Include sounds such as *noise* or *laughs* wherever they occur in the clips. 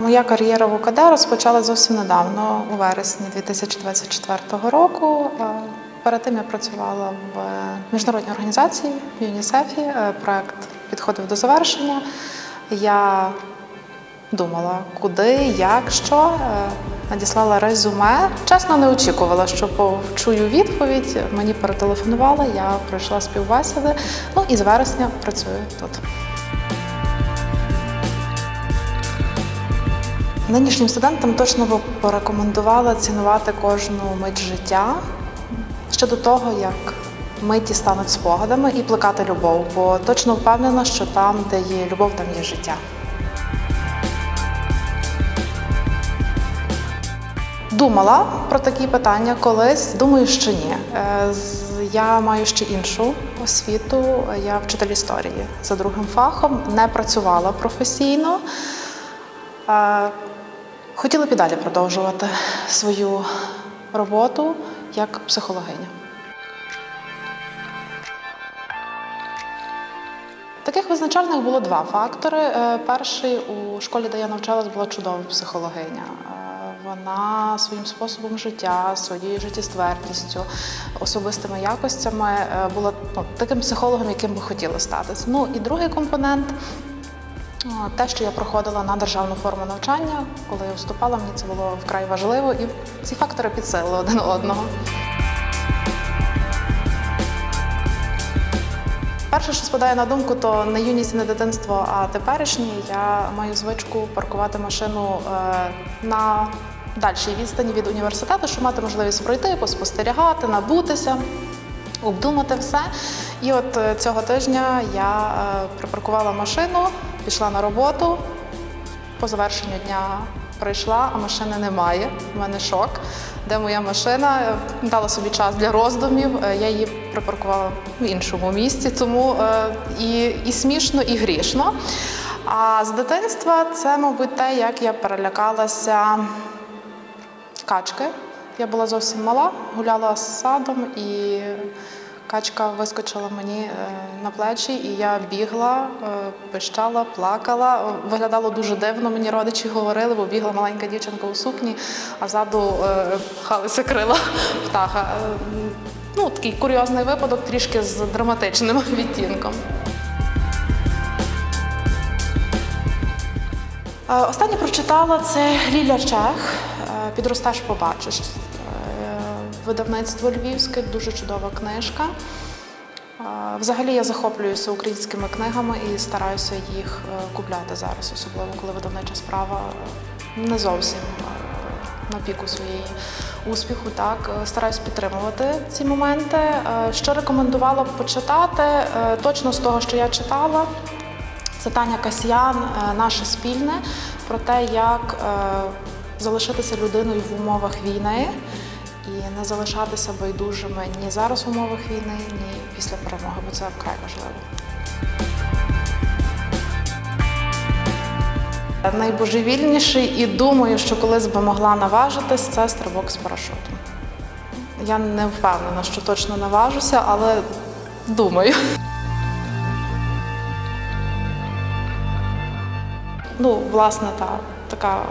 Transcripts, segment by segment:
Моя кар'єра в УКД розпочала зовсім недавно, у вересні 2024 року. Е, Перед тим я працювала в міжнародній організації в ЮНІСЕФі. Е, Проект підходив до завершення. Я думала, куди, як, що. Е, Надіслала резюме. Чесно, не очікувала, що почую відповідь. Мені перетелефонували, я пройшла співбесіди. Ну і з вересня працюю тут. Нинішнім студентам точно би порекомендувала цінувати кожну мить життя ще до того, як миті стануть спогадами і плекати любов, бо точно впевнена, що там, де є любов, там є життя. Думала про такі питання колись. Думаю, що ні. Е, Я маю ще іншу освіту. Я вчитель історії за другим фахом, не працювала професійно. Хотіла б і далі продовжувати свою роботу як психологиня. Таких визначальних було два фактори. Е, Перший у школі, де я навчалась, була чудова психологиня. Е, Вона своїм способом життя, своєю життєствердістю, особистими якостями е, була ну, таким психологом, яким би хотіла статись. Ну і другий компонент Те, що я проходила на державну форму навчання, коли я вступала, мені це було вкрай важливо, і ці фактори підсилили один одного. Перше, що спадає на думку, то не юність і не дитинство, а теперішнє. Я маю звичку паркувати машину е, на дальшій відстані від університету, щоб мати можливість пройти, поспостерігати, набутися обдумати все. І от е, цього тижня я е, припаркувала машину, пішла на роботу. По завершенню дня прийшла, а машини немає. У мене шок. Де моя машина? Е, Дала собі час для роздумів. Я її припаркувала в іншому місці, тому і, і смішно, і грішно. А з дитинства це, мабуть, те, як я перелякалася качки. Я була зовсім мала, гуляла з садом, і качка вискочила мені е, на плечі, і я бігла, е, пищала, плакала. Виглядало дуже дивно. Мені родичі говорили, бо бігла маленька дівчинка у сукні, а ззаду е, пхалися крила *laughs* птаха. Е, Ну, такий курйозний випадок, трішки з драматичним *laughs* відтінком. Е, Останнє прочитала це Ліля Чех. е, Підростеш, побачиш. Видавництво Львівське, дуже чудова книжка. Взагалі я захоплююся українськими книгами і стараюся їх е, купляти зараз, особливо коли видавнича справа е, не зовсім е, на піку своєї успіху. Так стараюсь підтримувати ці моменти. Що рекомендувала б почитати? Точно з того, що я читала. Це Таня Касьян, наше спільне про те, як залишитися людиною в умовах війни і не залишатися байдужими ні зараз в умовах війни, ні після перемоги, бо це вкрай важливо. Найбожевільніший і думаю, що колись би могла наважитись, це стрибок з парашутом. Я не впевнена, що точно наважуся, але думаю. Ну, власне, та така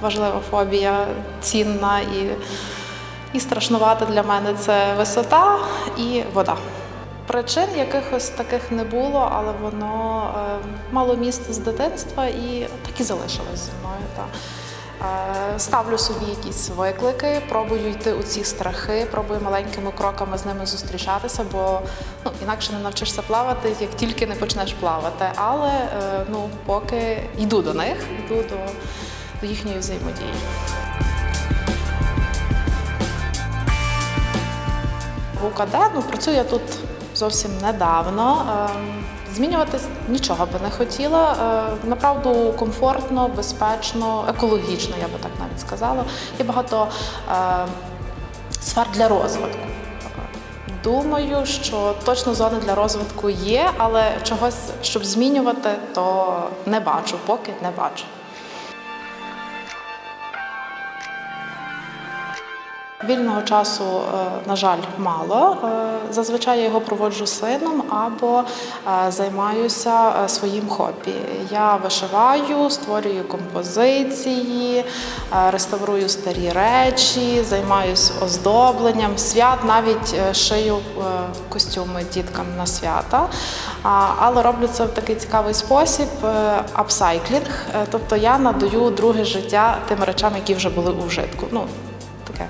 важлива фобія, цінна і, і страшнувата для мене це висота і вода. Причин якихось таких не було, але воно е, мало місце з дитинства і так і залишилось зі мною. Та. Е, Ставлю собі якісь виклики, пробую йти у ці страхи, пробую маленькими кроками з ними зустрічатися, бо ну, інакше не навчишся плавати, як тільки не почнеш плавати. Але е, ну, поки йду до них, йду до, до їхньої взаємодії. УКД ну, працюю я тут зовсім недавно. Ем, Змінюватись нічого би не хотіла. Е, Направду комфортно, безпечно, екологічно, я би так навіть сказала. Є багато е, сфер для розвитку. Думаю, що точно зони для розвитку є, але чогось, щоб змінювати, то не бачу, поки не бачу. Вільного часу, е, на жаль, мало. Е, Зазвичай я його проводжу сином або е, займаюся своїм хобі. Я вишиваю, створюю композиції, реставрую старі речі, займаюся оздобленням. Свят навіть шию костюми діткам на свята. Але роблю це в такий цікавий спосіб апсайклінг. Тобто я надаю друге життя тим речам, які вже були у вжитку. Ну, таке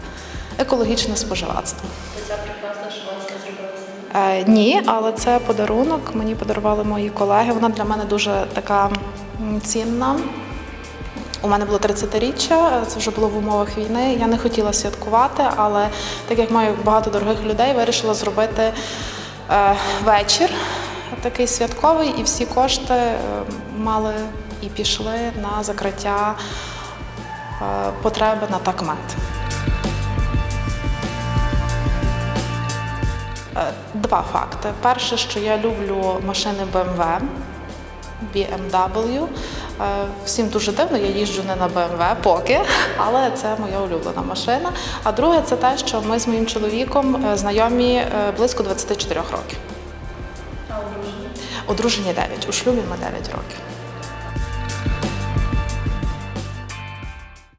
екологічне споживацтво. Це прекрасно, що вас це зробили. Ні, але це подарунок. Мені подарували мої колеги. Вона для мене дуже така цінна. У мене було 30-річчя, е, це вже було в умовах війни. Я не хотіла святкувати, але так як маю багато дорогих людей, вирішила зробити е, вечір такий святковий, і всі кошти е, мали і пішли на закриття потреби на такмет. Два факти. Перше, що я люблю машини BMW, BMW. Е, Всім дуже дивно, я їжджу не на BMW поки, *laughs* але це моя улюблена машина. А друге, це те, що ми з моїм чоловіком е, знайомі е, близько 24 років. А одружені? Одружені 9, у шлюбі ми 9 років.